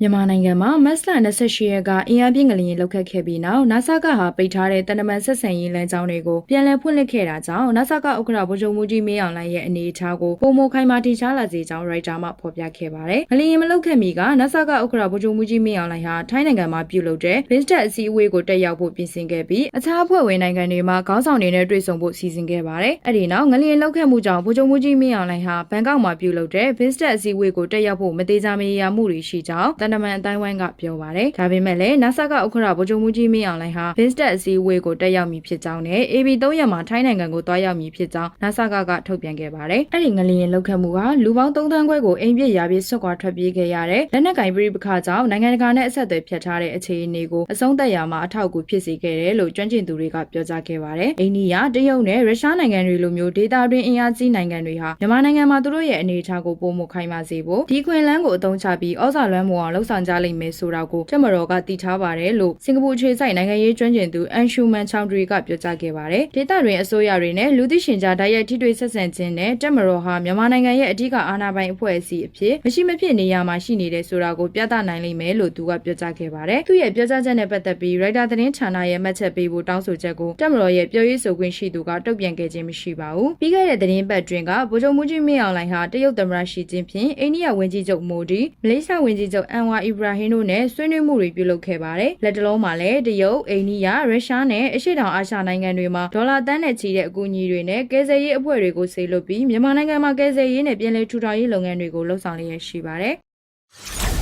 မြန်မာနိုင်ငံမှာမတ်လ28ရက်က အင်အားပြင်းငလျင်လှုပ်ခတ်ခဲ့ပြီးနောက်နာဆာကဟာပိတ်ထားတဲ့တန်တမန်ဆက်ဆံရေးလမ်းကြောင်းတွေကိုပြန်လည်ဖွင့်လှစ်ခဲ့တာကြောင့်နာဆာကဥက္ကဋ္ဌဗိုလ်ချုပ်မှုကြီးမင်းအောင်လှိုင်ရဲ့အနေအထားကိုပုံမခိုင်မာတင်ရှားလာစေကြောင်းရိုက်တာမှဖော်ပြခဲ့ပါတယ်။ငလျင်မလှုပ်ခတ်မီကနာဆာကဥက္ကဋ္ဌဗိုလ်ချုပ်မှုကြီးမင်းအောင်လှိုင်ဟာထိုင်းနိုင်ငံမှာပြုလုပ်တဲ့ဘစ်တက်အစည်းအဝေးကိုတက်ရောက်ဖို့ပြင်ဆင်ခဲ့ပြီးအခြားအဖွဲ့ဝင်နိုင်ငံတွေမှာခေါင်းဆောင်တွေနဲ့တွေ့ဆုံဖို့စီစဉ်ခဲ့ပါတယ်။အဲ့ဒီနောက်ငလျင်လှုပ်ခတ်မှုကြောင့်ဗိုလ်ချုပ်မှုကြီးမင်းအောင်လှိုင်ဟာဘန်ကောက်မှာပြုလုပ်တဲ့ဘစ်တက်အစည်းအဝေးကိုတက်ရောက်ဖို့မသေးချာမရေရာမှုတွေရှိကြောင်းတန်တမန်အတိုင်းဝိုင်းကပြောပါတယ်။ဒါပေမဲ့လည်း NASA ကဥက္ကဋ္ဌဗိုလ်ချုပ်မှုကြီးမင်းအောင်လှိုင်ဟာ Vinstat အစည်းအဝေးကိုတက်ရောက်မည်ဖြစ်ကြောင်းနဲ့ AB 3ရက်မှာထိုင်းနိုင်ငံကိုသွားရောက်မည်ဖြစ်ကြောင်း NASA ကကထုတ်ပြန်ခဲ့ပါတယ်။အဲ့ဒီငလျင်လောက်ခတ်မှုကလူပေါင်း3သန်းခွဲကိုအိမ်ပြစ်ရာပြစ်ဆွတ်ခွာထွက်ပြေးခဲ့ရတဲ့လက်နက်ကင်ပြည်ပခါကြောင့်နိုင်ငံတကာနဲ့အဆက်အသွယ်ဖြတ်ထားတဲ့အခြေအနေကိုအဆုံးသတ်ရမှာအထောက်အကူဖြစ်စေခဲ့တယ်လို့ကျွမ်းကျင်သူတွေကပြောကြားခဲ့ပါတယ်။အိန္ဒိယ၊တရုတ်နဲ့ရုရှားနိုင်ငံတွေလိုမျိုးဒေသတွင်းအင်အားကြီးနိုင်ငံတွေဟာမြန်မာနိုင်ငံမှာသူတို့ရဲ့အနေအထားကိုပုံမခိုင်မာစေဖို့ဒီခွင်လန်းကိုအသုံးချပြီးဩဇာလွှမ်းမိုးအောင်လှုံ့ဆော်ကြလိမ့်မယ်ဆိုတာကိုတက်မတော်ကတည်ထားပါတယ်လို့စင်ကာပူအခြေစိုက်နိုင်ငံရေးကျွမ်းကျင်သူအန်ရှူမန်ချောင်ဒရီကပြောကြားခဲ့ပါတယ်။ဒေသတွင်အစိုးရတွေနဲ့လူသိရှင်ကြားတိုက်ရိုက်ထိတွေ့ဆက်ဆံခြင်းနဲ့တက်မတော်ဟာမြန်မာနိုင်ငံရဲ့အဓိကအာဏာပိုင်အဖွဲ့အစည်းအဖြစ်မရှိမဖြစ်နေရမှာရှိနေတယ်ဆိုတာကိုပြသနိုင်လိမ့်မယ်လို့သူကပြောကြားခဲ့ပါတယ်။သူ့ရဲ့ပြောကြားချက်နဲ့ပတ်သက်ပြီးရိုက်တာသတင်းဌာနရဲ့မှတ်ချက်ပေးဖို့တောင်းဆိုချက်ကိုတက်မတော်ရဲ့ပြောရေးဆိုခွင့်ရှိသူကတုံ့ပြန်ခဲ့ခြင်းမရှိပါဘူး။ပြီးခဲ့တဲ့သတင်းပတ်တွင်ကဗိုလ်ချုပ်မှုကြီးမင်းအောင်လှိုင်ဟာတရုတ်သမ္မတရှီကျင်းဖြင့်အိန္ဒိယဝန်ကြီးချုပ်မိုဒီမလေးရှားဝန်ကြီးချုပ်အန်ဝါအီဘရာဟင်တို့နဲ့ဆွေးနွေးမှုတွေပြုလုပ်ခဲ့ပါတယ်။လက်တလုံးမှာလည်းတရုတ်အိန္ဒိယရုရှားနဲ့အရှေ့တောင်အာရှနိုင်ငံတွေမှာဒေါ်လာတန်းနဲ့ချီတဲ့အကူအညီတွေနဲ့ကယ်ဆယ်ရေးအဖွဲ့တွေကိုဆေးလွတ်ပြီးမြန်မာနိုင်ငံမှာကယ်ဆယ်ရေးနဲ့ပြည်내ထူထောင်ရေးလုပ်ငန်းတွေကိုလှုပ်ဆောင်လျက်ရှိပါတယ်။